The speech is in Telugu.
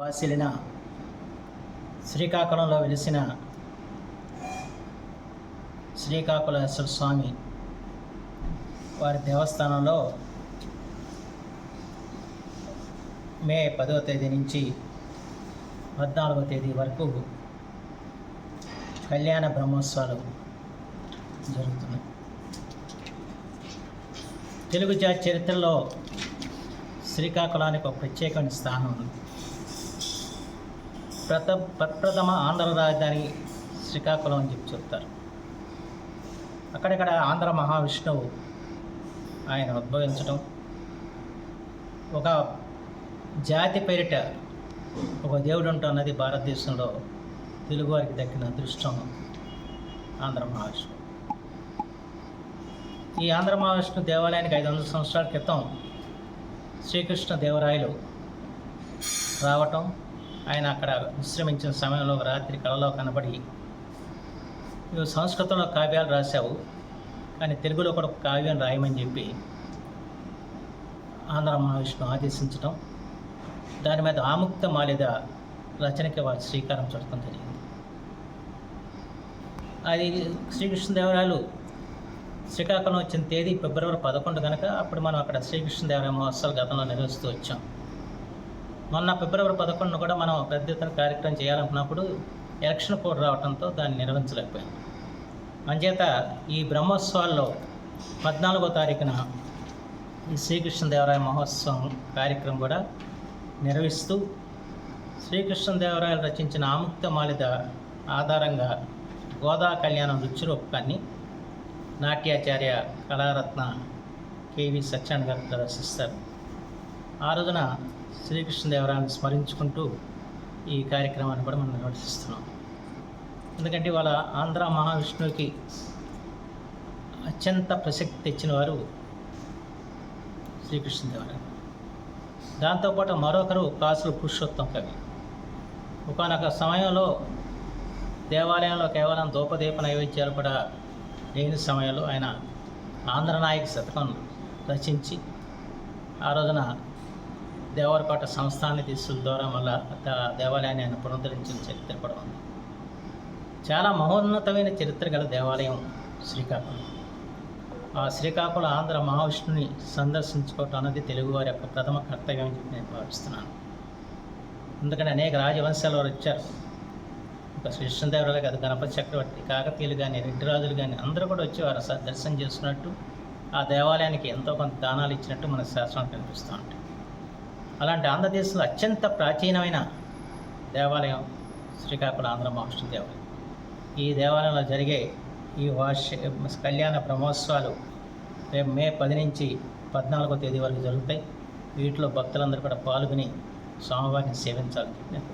వాసిలిన శ్రీకాకుళంలో వెలిసిన శ్రీకాకుళేశ్వర స్వామి వారి దేవస్థానంలో మే పదవ తేదీ నుంచి పద్నాలుగవ తేదీ వరకు కళ్యాణ బ్రహ్మోత్సవాలు జరుగుతున్నాయి. తెలుగు జాతి చరిత్రలో శ్రీకాకుళానికి ఒక ప్రత్యేకమైన స్థానం ఉంది. ప్రత ప్రప్రథమ ఆంధ్ర రాజధాని శ్రీకాకుళం అని చెప్పి చెప్తారు. అక్కడక్కడ ఆంధ్ర మహావిష్ణువు ఆయన ఉద్భవించడం ఒక జాతి పేరిట ఒక దేవుడు ఉంటున్నది భారతదేశంలో తెలుగువారికి దక్కిన అదృష్టం ఆంధ్ర మహావిష్ణువు. ఈ ఆంధ్ర మహావిష్ణు దేవాలయానికి ఐదు వందల సంవత్సరాల క్రితం శ్రీకృష్ణ దేవరాయలు రావటం ఆయన అక్కడ విశ్రమించిన సమయంలో రాత్రి కళలో కనబడి నువ్వు సంస్కృతంలో కావ్యాలు రాశావు కానీ తెలుగులో కూడా ఒక కావ్యం రాయమని చెప్పి ఆంధ్ర మహావిష్ణు ఆదేశించడం దాని మీద ఆముక్త మాలిద రచనకి వారు శ్రీకారం చుట్టడం జరిగింది. అది శ్రీకృష్ణదేవరాయలు శ్రీకాకుళం వచ్చిన తేదీ ఫిబ్రవరి పదకొండు కనుక అప్పుడు మనం అక్కడ శ్రీకృష్ణదేవరాయ మహోత్సవాలు గతంలో నిర్వహిస్తూ వచ్చాం. మొన్న ఫిబ్రవరి పదకొండున కూడా మనం పెద్ద ఎత్తున కార్యక్రమం చేయాలనుకున్నప్పుడు ఎలక్షన్ కోడ్ రావడంతో దాన్ని నిర్వహించలేకపోయాం. అంచేత ఈ బ్రహ్మోత్సవాల్లో పద్నాలుగో తారీఖున ఈ శ్రీకృష్ణదేవరాయ మహోత్సవం కార్యక్రమం కూడా నిర్వహిస్తూ శ్రీకృష్ణదేవరాయలు రచించిన ఆముక్త మాలిద ఆధారంగా గోదా కళ్యాణం రుచిరూపకాన్ని నాట్యాచార్య కళారత్న కేవి సత్యనారాయణ గారు ప్రదర్శిస్తారు. ఆ రోజున శ్రీకృష్ణదేవరాయని స్మరించుకుంటూ ఈ కార్యక్రమాన్ని కూడా మనం నిర్వర్తిస్తున్నాం. ఎందుకంటే వాళ్ళ ఆంధ్ర మహావిష్ణువుకి అత్యంత ప్రసక్తి తెచ్చిన వారు శ్రీకృష్ణదేవరాయ దాంతోపాటు మరొకరు కాసులు పురుషోత్తం కవి. ఒకనొక సమయంలో దేవాలయంలో కేవలం దూపదీప నైవేద్యాలు కూడా లేని సమయంలో ఆయన ఆంధ్రనాయక శతకం రచించి ఆ రోజున దేవరకోట సంస్థాన తీసుల ద్వారా వల్ల దేవాలయాన్ని ఆయన పునరుద్ధరించిన చరిత్ర కూడా ఉంది. చాలా మహోన్నతమైన చరిత్ర గల దేవాలయం శ్రీకాకుళం. ఆ శ్రీకాకుళం ఆంధ్ర మహావిష్ణుని సందర్శించుకోవటం అన్నది తెలుగువారి యొక్క ప్రథమ కర్తవ్యం అని చెప్పి నేను భావిస్తున్నాను. ఎందుకంటే అనేక రాజవంశాలు వారు వచ్చారు ఒక కృష్ణదేవరాయలు కాదు గణపతి చక్రవర్తి కాకతీయులు కానీ రెడ్డి రాజులు కానీ అందరూ కూడా వచ్చి వారు స- దర్శనం చేసుకున్నట్టు ఆ దేవాలయానికి ఎంతో కొంత దానాలు ఇచ్చినట్టు మన శాస్త్రం కనిపిస్తూ ఉంటాయి అలాంటి ఆంధ్రదేశంలో అత్యంత ప్రాచీనమైన దేవాలయం శ్రీకాకుళం ఆంధ్ర మహావిష్ణు దేవాలయం. ఈ దేవాలయంలో జరిగే ఈ వార్షిక కళ్యాణ బ్రహ్మోత్సవాలు రేపు మే పది నుంచి పద్నాలుగో తేదీ వరకు జరుగుతాయి. వీటిలో భక్తులందరూ కూడా పాల్గొని స్వామివారిని సేవించాలని చెప్పి నేను